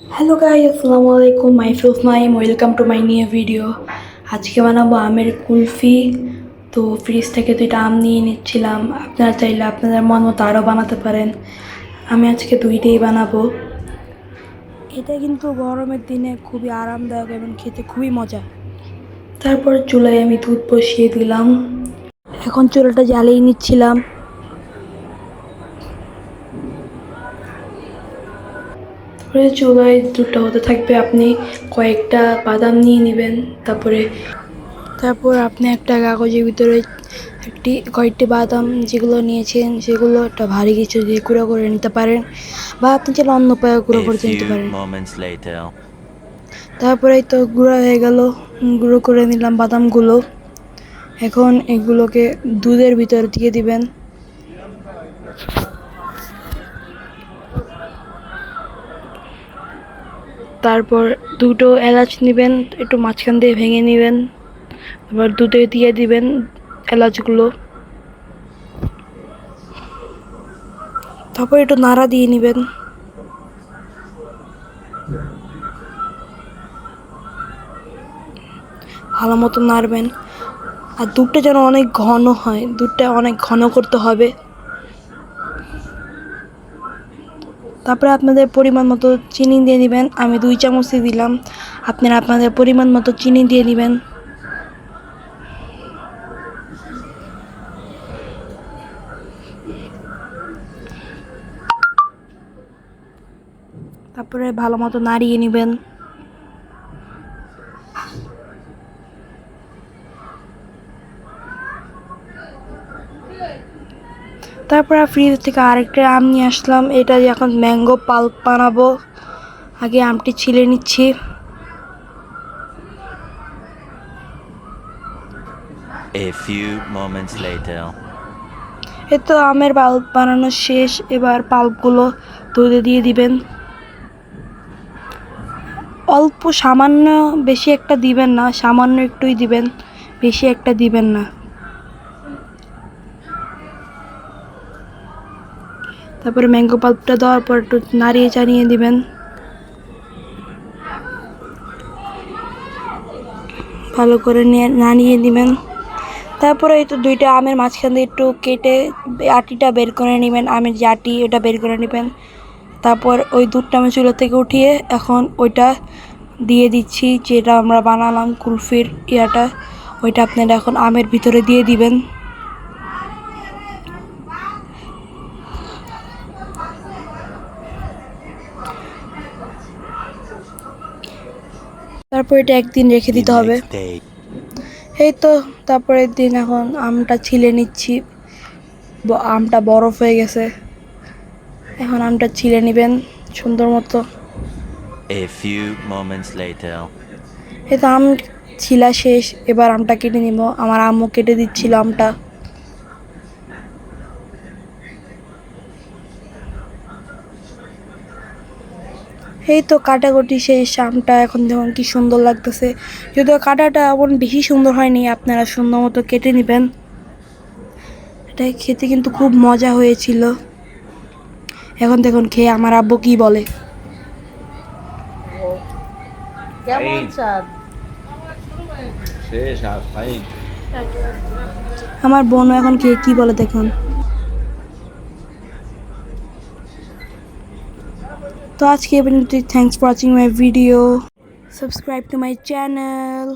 Hello guy আসসালামু আলাইকুম myself Naim welcome to my new video আজকে বানাবো আমের কুলফি। তো ফ্রিজ থেকে দুইটা আম নিয়ে নিচ্ছিলাম। আপনারা চাইলে আপনাদের মন মতো আরও বানাতে পারেন। আমি আজকে দুইটাই বানাবো। এটা কিন্তু গরমের দিনে খুবই আরামদায়ক এবং খেতে খুবই মজা। তারপর চুলায় আমি দুধ বসিয়ে দিলাম। এখন চুলাটা জ্বালিয়ে নিচ্ছিলাম। তারপরে চুলায় দুটো হতে থাকবে আপনি কয়েকটা বাদাম নিয়ে নেবেন তারপরে তারপর আপনি একটা কাগজের ভিতরে একটি কয়েকটি বাদাম যেগুলো নিয়েছেন সেগুলো একটা ভারী কিছু দিয়ে গুঁড়ো করে নিতে পারেন বা আপনি চাইলে অন্য উপায়ে গুঁড়ো করে নিতে পারেন। তারপরে তো গুঁড়ো হয়ে গেল গুঁড়ো করে নিলাম বাদামগুলো। এখন এগুলোকে দুধের ভিতর দিয়ে দিবেন। তারপর দুটো এলাচ নেবেন, একটু মাঝখান দিয়ে ভেঙে নেবেন তারপর দুধে দিয়ে দিবেন এলাচগুলো। তারপর একটু নাড়া দিয়ে নেবেন। ভালো মতো নাড়বেন। আর দুধটা যেন অনেক ঘন হয়, দুধটা অনেক ঘন করতে হবে। তারপরে আপনাদের পরিমাণ মতো চিনি দিয়ে দিবেন। আমি দুই চামচই দিলাম। আপনারা আপনাদের পরিমাণ মতো চিনি দিয়ে দিবেন। তারপরে ভালো মতো নাড়িয়ে নেবেন। তারপর ফ্রিজ থেকে আরেকটা আম নিয়ে আসলাম। এটা এখন ম্যাঙ্গো পাল্প বানাবো। আগে আমটি ছিলে নিচ্ছি। A few moments later. এই তো আমের পাল্প বানানো শেষ। এবার পাল্পগুলো দুধে দিয়ে দিবেন। অল্প সামান্য বেশি একটা দিবেন না সামান্য একটুই দিবেন। বেশি একটা দিবেন না। তারপরে ম্যাঙ্গো পাল্পটা দেওয়ার পর একটু নাড়িয়ে চাড়িয়ে দিবেন। ভালো করে নিয়ে নাড়িয়ে দিবেন। তারপরে এই তো দুইটা আমের মাঝখান দিয়ে একটু কেটে আটিটা বের করে নেবেন। আমের যে আটি, ওটা বের করে নেবেন। তারপর ওই দুধটা আমি চুলো থেকে উঠিয়ে এখন ওইটা দিয়ে দিচ্ছি, যেটা আমরা বানালাম কুলফির ইয়াটা। ওইটা আপনারা এখন আমের ভিতরে দিয়ে দিবেন। তারপর এটা একদিন রেখে দিতে হবে। এই তো তারপরের দিন এখন আমটা ছিলে নিচ্ছি। আমটা বরফ হয়ে গেছে। এখন আমটা ছিলে নেবেন সুন্দর মতো. এই তো আম ছিলা শেষ এবার আমটা কেটে নিব। আমার আম্মু কেটে দিচ্ছিল আমটা। এই তো কাটাকুটি সেই আমটা এখন দেখুন কি সুন্দর লাগতেছে। যদিও কাটাটা এমন বেশি সুন্দর হয়নি আপনারা সুন্দর মতো কেটে নেবেন। এটা খেতে কিন্তু খুব মজা হয়েছিল। এখন দেখুন খেয়ে আমার আব্বু কি বলে। কেমন স্বাদ শেষ আর খাই আমার বোনও এখন খেয়ে কি বলে দেখুন। তো আজকে এই পর্যন্ত thanks for watching my video subscribe to my channel